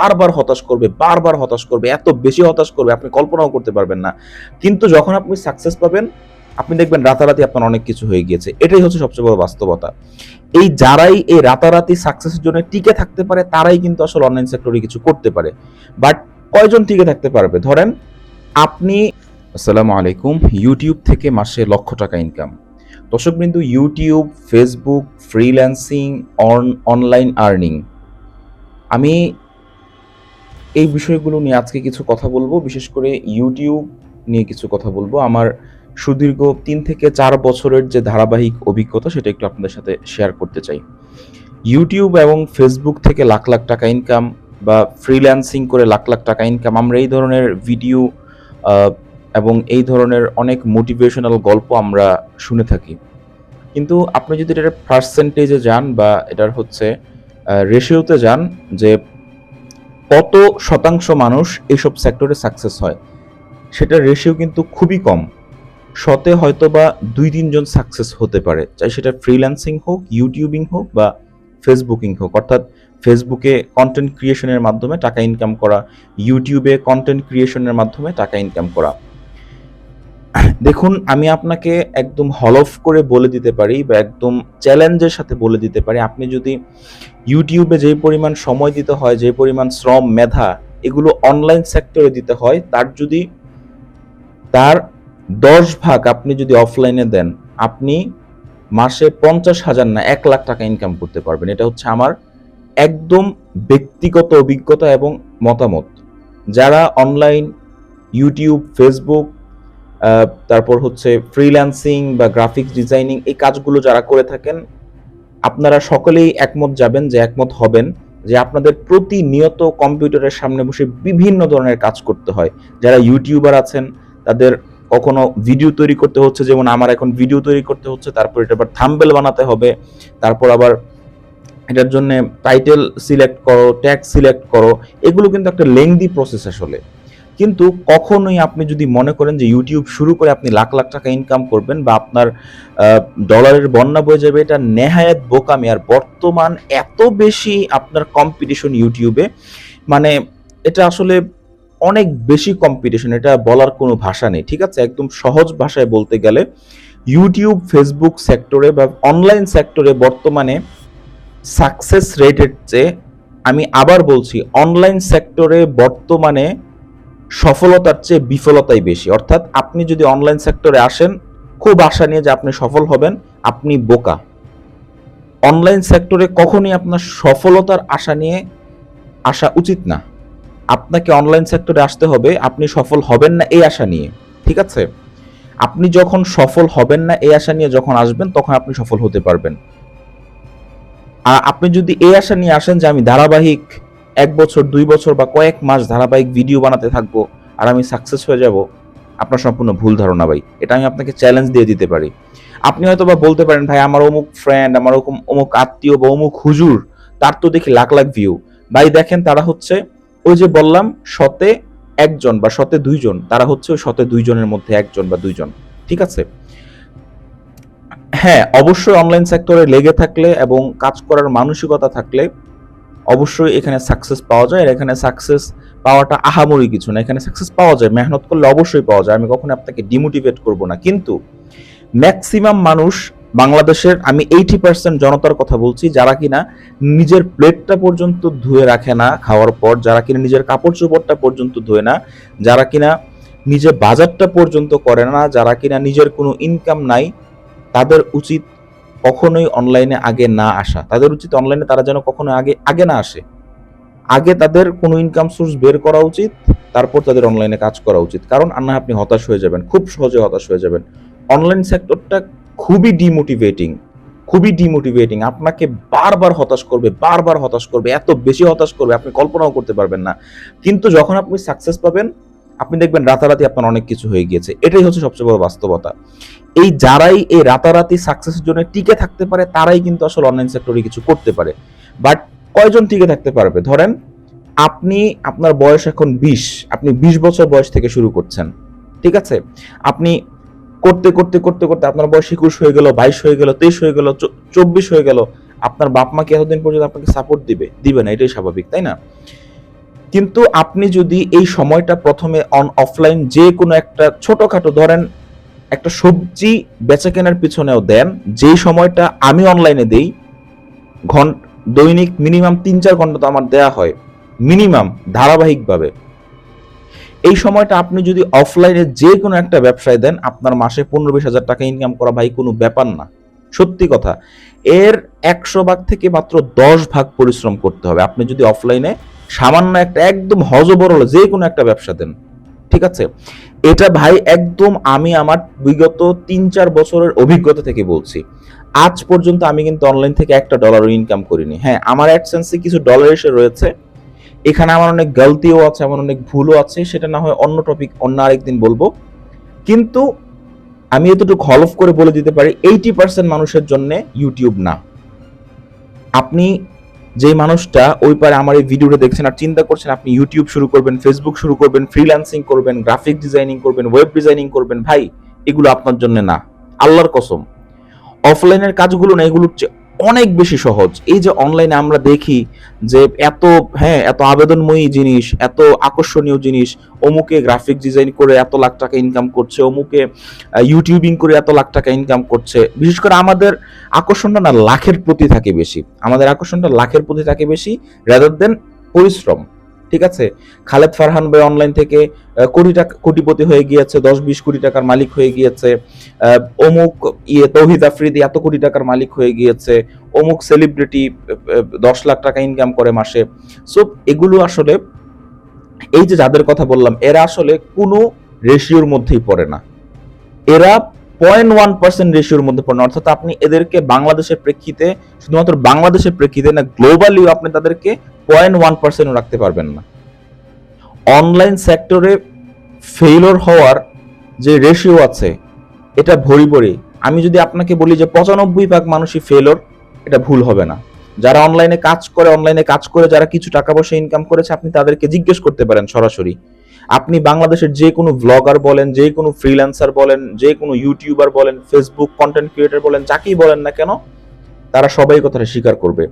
বারবার হতাশ করবে, বারবার হতাশ করবে, এত বেশি হতাশ করবে, আপনি কল্পনাও করতে পারবেন না। কিন্তু যখন আপনি সাকসেস পাবেন, আপনি দেখবেন রাতারাতি আপনার অনেক কিছু হয়ে গিয়েছে। এটাই হচ্ছে সবচেয়ে বড় বাস্তবতা। এই যারাই এই রাতারাতি সাকসেসের জন্য টিকে থাকতে পারে, তারাই কিন্তু আসলে অনলাইন সেক্টরে কিছু করতে পারে। বাট কয়জন টিকে থাকতে পারবে? ধরেন, আপনি, আসসালামু আলাইকুম ইউটিউব থেকে মাসে লক্ষ টাকা ইনকাম দর্শক বিন্দু YouTube Facebook freelancing on online earning আমি এই বিষয়গুলো নিয়ে আজকে কিছু কথা বলব, বিশেষ করে ইউটিউব নিয়ে কিছু কথা বলব। আমার সুদীর্ঘ তিন থেকে চার বছরের যে ধারাবাহিক অভিজ্ঞতা সেটা একটু আপনাদের সাথে শেয়ার করতে চাই। ইউটিউব এবং ফেসবুক থেকে লাখ লাখ টাকা ইনকাম বা ফ্রিল্যান্সিং করে লাখ লাখ টাকা ইনকাম আমরা এই ধরনের ভিডিও এবং এই ধরনের অনেক মোটিভেশনাল গল্প আমরা শুনে থাকি। কিন্তু আপনি যদি এটার পার্সেন্টেজে যান বা এটার হচ্ছে রেশিওতে যান যে কত শতাংশ মানুষ এইসব সেক্টরে সাকসেস হয়? সেটার রেশিও কিন্তু খুবই কম। শতে হয়তো বা দুই তিনজন সাকসেস হতে পারে। চাই সেটা ফ্রিল্যান্সিং হোক ইউটিউবিং হোক বা ফেসবুকিং হোক। অর্থাৎ ফেসবুকে কন্টেন্ট ক্রিয়েশনের মাধ্যমে টাকা ইনকাম করা ইউটিউবে কন্টেন্ট ক্রিয়েশনের মাধ্যমে টাকা ইনকাম করা। দেখুন, আমি আপনাকে একদম হলফ করে বলে দিতে পারি বা একদম চ্যালেঞ্জের সাথে বলে দিতে পারি। আপনি যদি ইউটিউবে যে পরিমাণ সময় দিতে হয় যে পরিমাণ শ্রম, মেধা এগুলো অনলাইন সেক্টরে দিতে হয়, তার যদি তার দশ ভাগ আপনি যদি অফলাইনে দেন, আপনি মাসে পঞ্চাশ হাজার না এক লাখ টাকা ইনকাম করতে পারবেন। এটা হচ্ছে আমার একদম ব্যক্তিগত অভিজ্ঞতা এবং মতামত। যারা অনলাইন ইউটিউব ফেসবুক তারপর হচ্ছে ফ্রিল্যান্সিং বা গ্রাফিক্স ডিজাইনিং এই কাজগুলো যারা করে থাকেন, আপনারা সকলেই একমত যাবেন যে একমত হবেন যে আপনাদের প্রতিনিয়ত কম্পিউটারের সামনে বসে বিভিন্ন ধরনের কাজ করতে হয়। যারা ইউটিউবার আছেন, তাদের কখনো ভিডিও তৈরি করতে হচ্ছে, যেমন আমার এখন ভিডিও তৈরি করতে হচ্ছে, তারপর এটা আবার থাম্বেল বানাতে হবে, তারপর আবার এটার জন্য টাইটেল সিলেক্ট করো ট্যাগ সিলেক্ট করো, এগুলো কিন্তু একটা লেংদি প্রসেস আসলে। কিন্তু কখনোই আপনি যদি মনে করেন যে ইউটিউব শুরু করে আপনি লাখ লাখ টাকা ইনকাম করবেন বা আপনার ডলারের বন্যা বয়ে যাবে, এটা নেহায়াত বোকামি। আর বর্তমান এত বেশি আপনার কম্পিটিশন ইউটিউবে মানে এটা আসলে অনেক বেশি কম্পিটিশন এটা বলার কোনো ভাষা নেই, ঠিক আছে? একদম সহজ ভাষায় বলতে গেলে ইউটিউব ফেসবুক সেক্টরে বা অনলাইন সেক্টরে বর্তমানে সাকসেস রেটের চেয়ে, আমি আবার বলছি অনলাইন সেক্টরে বর্তমানে সফলতার চেয়ে বিফলতাই বেশি। অর্থাৎ আপনি যদি অনলাইন সেক্টরে আসেন, খুব আশা নিয়ে যে আপনি সফল হবেন, আপনি বোকা। অনলাইন সেক্টরে কখনোই আপনার সফলতার আশা নিয়ে আসা উচিত না। আপনাকে অনলাইন সেক্টরে আসতে হবে, আপনি সফল হবেন না এই আশা নিয়ে। ঠিক আছে? আপনি যখন সফল হবেন না এই আশা নিয়ে যখন আসবেন, তখন আপনি সফল হতে পারবেন। আপনি যদি এই আশা নিয়ে আসেন যে আমি ধারাবাহিক এক বছর, দুই বছর বা কয়েক মাস ধারাবাহিক ভিডিও বানাতে থাকব আর আমি সাকসেস হয়ে যাব, আপনার সম্পূর্ণ ভুল ধারণা ভাই। এটা আমি আপনাকে চ্যালেঞ্জ দিয়ে দিতে পারি। আপনি হয়তো বা বলতে পারেন, ভাই, আমার অমুক ফ্রেন্ড আমার ওরকম অমুক আত্মীয় বা অমুক হুজুর, তার তো দেখি লাখ লাখ ভিউ ভাই, দেখেন, তারা হচ্ছে ওই যে বললাম, শতে একজন বা শতে দুইজন, তারা হচ্ছে ওই শতে দুইজনের মধ্যে একজন বা দুইজন। ঠিক আছে? হ্যাঁ অবশ্যই অনলাইন সেক্টরে লেগে থাকলে এবং কাজ করার মানসিকতা থাকলে অবশ্যই এখানে সাকসেস পাওয়া যায়, আর এখানে সাকসেস পাওয়াটা আহামরি কিছু না। এখানে সাকসেস পাওয়া যায়, মেহনত করলে অবশ্যই পাওয়া যায়। আমি কখনো আপনাকে ডিমোটিভেট করব না। কিন্তু ম্যাক্সিমাম মানুষ বাংলাদেশের, আমি এইটি পার্সেন্ট জনতার কথা বলছি, যারা কিনা নিজের প্লেটটা পর্যন্ত ধুয়ে রাখে না খাওয়ার পর, যারা কিনা নিজের কাপড় চোপড়টা পর্যন্ত ধুয়ে না, যারা কিনা নিজের বাজারটা পর্যন্ত করে না, যারা কিনা নিজের কোনো ইনকাম নাই, তাদের উচিত কখনোই অনলাইনে আগে না আসা। তাদের উচিত অনলাইনে তারা যেন কখনো আগে আগে না আসে। আগে তাদের কোনো ইনকাম সোর্স বের করা উচিত, তারপর তাদের অনলাইনে কাজ করা উচিত। কারণ আন্না আপনি হতাশ হয়ে যাবেন, খুব সহজে হতাশ হয়ে যাবেন। অনলাইন সেক্টরটা খুবই ডিমোটিভেটিং খুবই ডিমোটিভেটিং আপনাকে বারবার হতাশ করবে, বারবার হতাশ করবে, এত বেশি হতাশ করবে, আপনি কল্পনাও করতে পারবেন না। কিন্তু যখন আপনি সাকসেস পাবেন, আপনি দেখবেন রাতারাতি আপনার অনেক কিছু হয়ে গিয়েছে। এটাই হচ্ছে সবচেয়ে বড় বাস্তবতা। এই যারাই এই রাতারাতি সাকসেসের জন্য টিকে থাকতে পারে, তারাই কিন্তু আসলে অনলাইন সেক্টরে কিছু করতে পারে। বাট কয়জন টিকে থাকতে পারবে? ধরেন, আপনি, আপনার বয়স এখন বিশ, আপনি বিশ বছর বয়স থেকে শুরু করছেন, ঠিক আছে? আপনি করতে করতে করতে করতে আপনার বয়স একুশ হয়ে গেল, বাইশ হয়ে গেল, তেইশ হয়ে গেল চব্বিশ হয়ে গেল, আপনার বাপ মা কি এতদিন পর্যন্ত আপনাকে সাপোর্ট দিবে? দিবে না, এটাই স্বাভাবিক, তাই না? কিন্তু আপনি যদি এই সময়টা প্রথমে অন অফলাইন যে কোনো একটা ছোটোখাটো, ধরেন একটা সবজি বেচা কেনার পিছনেও দেন। যেই সময়টা আমি অনলাইনে দেই, ঘন, দৈনিক মিনিমাম তিন চার ঘণ্টা তো আমার দেয়া হয়। মিনিমাম ধারাবাহিকভাবে। এই সময়টা আপনি যদি অফলাইনে যে কোনো একটা ব্যবসায় দেন, আপনার মাসে পনেরো বিশ হাজার টাকা ইনকাম করা ভাই কোনো ব্যাপার না। সত্যি কথা, এর একশো ভাগ থেকে মাত্র দশ ভাগ পরিশ্রম করতে হবে। আপনি যদি অফলাইনে সামান্য একটা একদম হজবরল যে কোনো একটা ব্যবসা দেন ঠিক আছে? এটা ভাই একদম আমি আমার বিগত তিন চার বছরের অভিজ্ঞতা থেকে বলছি। আজ পর্যন্ত আমি কিন্তু অনলাইন থেকে একটা ডলারও ইনকাম করিনি। হ্যাঁ আমার অ্যাডসেন্সে কিছু ডলার এসে রয়েছে। এখানে আমার অনেক গলতিও আছে, আমার অনেক ভুলও আছে, সেটা না হয় অন্য টপিক অন্য আরেকদিন বলব। কিন্তু আমি এতটুকু হলফ করে বলে দিতে পারি এইটি পার্সেন্ট মানুষের জন্য ইউটিউব না। আপনি যে মানুষটা ওই পারে আমার এই ভিডিওটা দেখছেন আর চিন্তা করছেন আপনি ইউটিউব শুরু করবেন ফেসবুক শুরু করবেন ফ্রিল্যান্সিং করবেন গ্রাফিক ডিজাইনিং করবেন ওয়েব ডিজাইনিং করবেন, ভাই, এগুলো আপনার জন্য না। আল্লাহর কসম। অফলাইনের কাজগুলো না, এগুলোর অনেক বেশি সহজ। এই যে অনলাইনে আমরা দেখি যে এত হ্যাঁ এত আবেদনময়ী জিনিস, এত আকর্ষণীয় জিনিস, অমুকে গ্রাফিক ডিজাইন করে এত লাখ টাকা ইনকাম করছে, অমুকে ইউটিউবিং করে এত লাখ টাকা ইনকাম করছে। বিশেষ করে আমাদের আকর্ষণটা না লাখের প্রতি থাকে বেশি। আমাদের আকর্ষণটা লাখের প্রতি থাকে বেশি রেদার দেন পরিশ্রম। ঠিক আছে? খালেদ ফারহান ভাই অনলাইন থেকে কোটি টাকা, কোটিপতি হয়ে গিয়েছে দশ বিশ কোটি টাকার মালিক হয়ে গিয়েছে অমুক ইয়ে তৌহিদ আফ্রিদি এত কোটি টাকার মালিক হয়ে গিয়েছে, অমুক সেলিব্রিটি দশ লাখ টাকা ইনকাম করে মাসে। সো এগুলো আসলে, এই যে যাদের কথা বললাম, এরা আসলে কোনো রেশিওর মধ্যেই পড়ে না। এরা পয়েন্ট ওয়ান পার্সেন্ট রেশিওর মধ্যে পড়ে না অর্থাৎ আপনি এদেরকে বাংলাদেশের প্রেক্ষিতে, শুধুমাত্র বাংলাদেশের প্রেক্ষিতে না গ্লোবালিও আপনি তাদেরকে পয়েন্ট ওয়ান পার্সেন্টও রাখতে পারবেন না। অনলাইন সেক্টরে ফেইলর হওয়ার যে রেশিও আছে, এটা ভরি ভরি। আমি যদি আপনাকে বলি যে পঁচানব্বই ভাগ মানুষই ফেলর এটা ভুল হবে না। যারা অনলাইনে কাজ করে অনলাইনে কাজ করে, যারা কিছু টাকা পয়সা ইনকাম করেছে, আপনি তাদেরকে জিজ্ঞেস করতে পারেন সরাসরি। আপনি বাংলাদেশের যে কোনো ব্লগার বলেন, যে কোনো ফ্রিল্যান্সার বলেন, যে কোনো ইউটিউবার বলেন ফেসবুক কন্টেন্ট ক্রিয়েটার বলেন, যাকেই বলেন না কেন, তারা সবাই কথাটা স্বীকার করবে।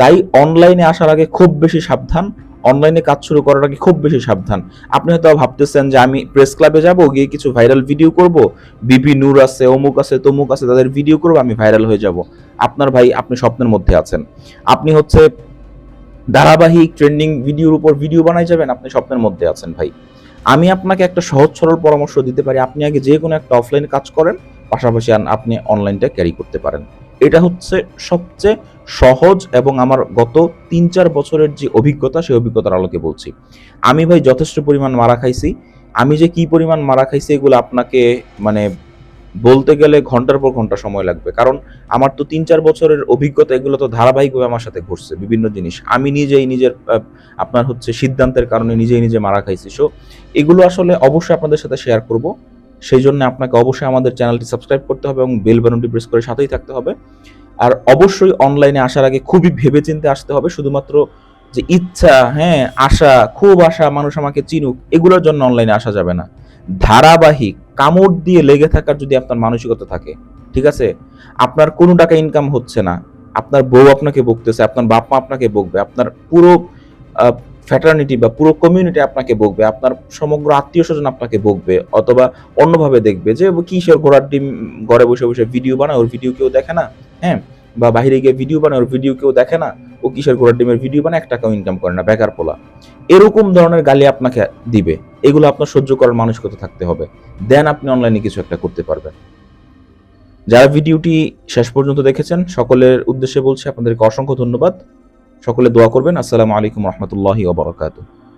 তাই অনলাইনে আসার আগে খুব বেশি সাবধান অনলাইনে কাজ শুরু করার আগে খুব বেশি সাবধান। আপনি হয়তো ভাবতেছেন যে আমি প্রেস ক্লাবে যাব, গিয়ে কিছু ভাইরাল ভিডিও করব বিপি নূর আছে, অমুক আছে, তমুক আছে, তাদের ভিডিও করব, আমি ভাইরাল হয়ে যাব। আপনার ভাই আপনি স্বপ্নের মধ্যে আছেন। আপনি হচ্ছে ধারাবাহিক ট্রেন্ডিং ভিডিওর উপর ভিডিও বানাই যাবেন, আপনি স্বপ্নের মধ্যে আছেন ভাই। আমি আপনাকে একটা সহজ, সরল পরামর্শ দিতে পারি। আপনি আগে যে কোনো একটা অফলাইন কাজ করেন, পাশাপাশি আপনি অনলাইনটা ক্যারি করতে পারেন। এটা হচ্ছে সবচেয়ে সহজ এবং আমার গত তিন চার বছরের যে অভিজ্ঞতা, সেই অভিজ্ঞতার আলোকে বলছি। আমি ভাই যথেষ্ট পরিমাণ মারা খাইছি। আমি যে কি পরিমাণ মারা খাইছি, এগুলো আপনাকে মানে বলতে গেলে ঘণ্টার পর ঘণ্টা সময় লাগবে। কারণ আমার তো তিন চার বছরের অভিজ্ঞতা এগুলো তো ধারাবাহিকভাবে আমার সাথে ঘটছে, বিভিন্ন জিনিস। আমি নিজেই নিজের আপনার হচ্ছে সিদ্ধান্তের কারণে নিজেই নিজে মারা খাইছি। সো এগুলো আসলে অবশ্যই আপনাদের সাথে শেয়ার করব। সেই জন্য আপনাকে অবশ্যই আমাদের চ্যানেলটি সাবস্ক্রাইব করতে হবে এবং বেল বাটনটি প্রেস করে সাথেই থাকতে হবে। আর অবশ্যই অনলাইনে আসার আগে খুবই ভেবেচিন্তে আসতে হবে, শুধুমাত্র যে ইচ্ছা হ্যাঁ আশা, খুব আশা, মানুষ আমাকে চিনুক, এগুলোর জন্য অনলাইনে আসা যাবে না। ধারাবাহিক কামড় দিয়ে লেগে থাকার যদি আপনার মানসিকতা থাকে, ঠিক আছে? আপনার কোনো টাকা ইনকাম হচ্ছে না, আপনার বউ আপনাকে বকতেছে, আপনার বাপ মা আপনাকে বকবে, আপনার পুরো ফ্যাটার্নিটি বা পুরো কমিউনিটি আপনাকে বকবে, আপনার সমগ্র আত্মীয় স্বজন আপনাকে বকবে, অথবা অন্যভাবে দেখবে যে ও কিসের ঘোড়ার ডিম ঘরে বসে বসে ভিডিও বানায়, ওর ভিডিও কেউ দেখে না? হ্যাঁ? বা বাইরে গিয়ে ভিডিও বানায়, ওর ভিডিও কেউ দেখে না, ও কিসের ঘোড়ার ডিমের ভিডিও বানায় এক টাকাও ইনকাম করে না, বেকার পোলা। এরকম ধরনের গালি আপনাকে দিবে। এগুলো আপনার সহ্য করার মানসিকতা থাকতে হবে। দেন আপনি অনলাইনে কিছু একটা করতে পারবেন। যারা ভিডিওটি শেষ পর্যন্ত দেখেছেন, সকলের উদ্দেশ্যে বলছি আপনাদেরকে অসংখ্য ধন্যবাদ। সকলে দোয়া করবেন। আসসালামু আলাইকুম রহমতুল্লাহি ওবরাকাতুহ